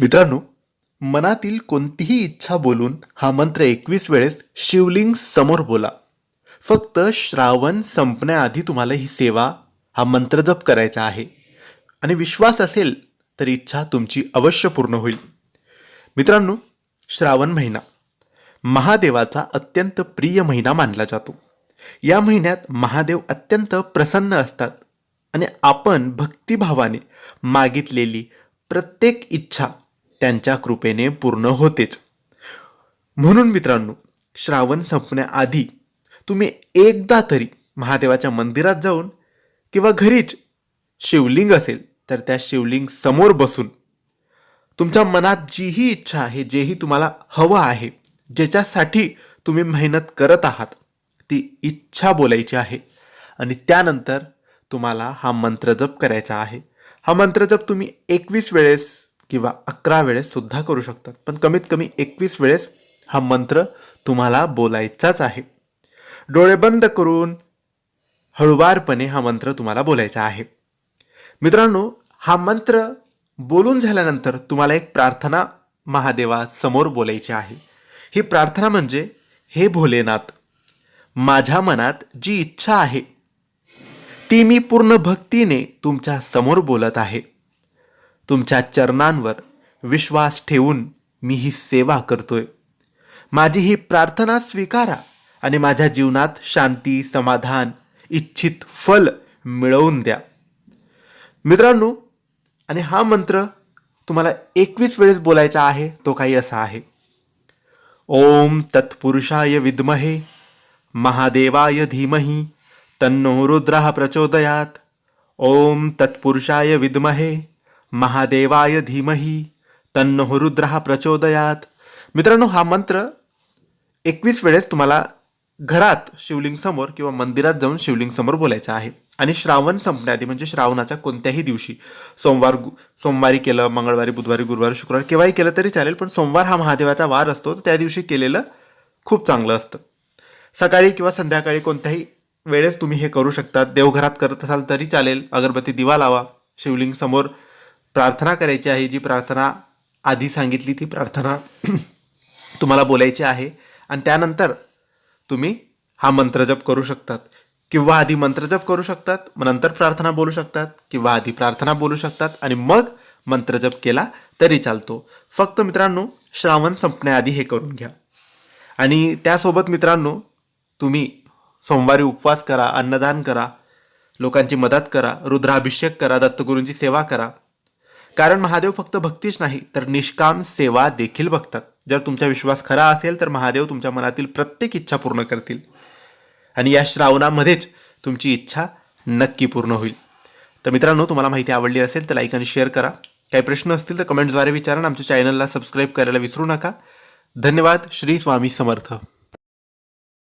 मित्रांनो मनातील कोणतीही इच्छा बोलून हा मंत्र एकवीस वेळेस शिवलिंग समोर बोला. फक्त श्रावण संपण्याआधी तुम्हाला ही सेवा हा मंत्र जप करायचा आहे. आणि विश्वास असेल तर इच्छा तुमची अवश्य पूर्ण होईल. मित्रांनो श्रावण महिना. महादेवाचा अत्यंत प्रिय महिना मानला जातो. या महिन्यात महादेव अत्यंत प्रसन्न असतात. आणि आपण भक्तिभावाने मागितलेली प्रत्येक इच्छा त्यांच्या कृपेने पूर्ण होतेच. म्हणून मित्रांनो श्रावण संपण्याआधी तुम्ही एकदा तरी महादेवाच्या मंदिरात जाऊन किंवा घरीच शिवलिंग असेल तर त्या शिवलिंग समोर बसून तुमच्या मनात जीही इच्छा आहे जेही तुम्हाला हवं आहे ज्याच्यासाठी तुम्ही मेहनत करत आहात ती इच्छा बोलायची आहे. आणि त्यानंतर तुम्हाला हा मंत्र जप करायचा आहे. हा मंत्र जप तुम्ही एकवीस वेळेस किंवा अकरा वेळेस सुद्धा करू शकतात. पण कमीत कमी एकवीस वेळेस हा मंत्र तुम्हाला बोलायचाच आहे. डोळे बंद करून हळुवारपणे हा मंत्र तुम्हाला बोलायचा आहे. मित्रांनो हा मंत्र बोलून झाल्यानंतर तुम्हाला एक प्रार्थना महादेवासमोर बोलायची आहे. ही प्रार्थना म्हणजे हे भोलेनाथ माझ्या मनात जी इच्छा आहे ती मी पूर्ण भक्तीने तुमच्यासमोर बोलत आहे. तुमच्या चरणांवर विश्वास ठेवून मी ही सेवा करतोय. माझी ही प्रार्थना स्वीकारा आणि माझ्या जीवनात शांती समाधान इच्छित फल मिळवून द्या. मित्रांनो आणि हा मंत्र तुम्हाला एकवीस वेळेस बोलायचा आहे तो काही असा आहे. ओम तत्पुरुषाय विद्महे महादेवाय धीमही तन्नो रुद्रः प्रचोदयात. ओम तत्पुरुषाय विद्महे महादेवाय धीमही तन्नो रुद्रः प्रचोदयात. मित्रांनो हा मंत्र एकवीस वेळेस तुम्हाला घरात शिवलिंग समोर किंवा मंदिरात जाऊन शिवलिंग समोर बोलायचं आहे. आणि श्रावण संपण्याआधी म्हणजे श्रावणाच्या कोणत्याही दिवशी सोमवार गु- सोमवारी केलं मंगळवारी बुधवारी गुरुवारी शुक्रवारी केव्हाही केलं तरी चालेल पण सोमवार हा महादेवाचा वार असतो तर त्या दिवशी केलेलं खूप चांगलं असतं. सकाळी किंवा संध्याकाळी कोणत्याही वेळेस तुम्ही हे करू शकता. देवघरात करत असाल तरी चालेल. अगरबत्ती दिवा लावा. शिवलिंग समोर प्रार्थना करायची आहे जी प्रार्थना आधी सांगितली ती प्रार्थना तुम्हाला बोलायची आहे. आणि त्यानंतर तुम्ही हा मंत्रजप करू शकतात. किंवा आधी मंत्रजप करू शकतात मग नंतर प्रार्थना बोलू शकतात किंवा आधी प्रार्थना बोलू शकतात आणि मग मंत्रजप केला तरी चालतो. फक्त मित्रांनो श्रावण संपण्याआधी हे करून घ्या. आणि त्यासोबत मित्रांनो तुम्ही सोमवारी उपवास करा अन्नदान करा लोकांची मदत करा रुद्राभिषेक करा दत्तगुरूंची सेवा करा. कारण महादेव फक्त भक्तीच नाही तर निष्काम सेवा देखील बघतात. जर तुमचा विश्वास खरा असेल तर महादेव तुमच्या मनातील प्रत्येक इच्छा पूर्ण करतील. आणि या श्रावणामध्येच तुमची इच्छा नक्की पूर्ण होईल. तर मित्रांनो तुम्हाला माहिती आवडली असेल तर लाईक आणि शेअर करा. काही प्रश्न असतील तर कमेंट्सद्वारे विचारा आमच्या चॅनलला सबस्क्राईब करायला विसरू नका. धन्यवाद. श्री स्वामी समर्थ.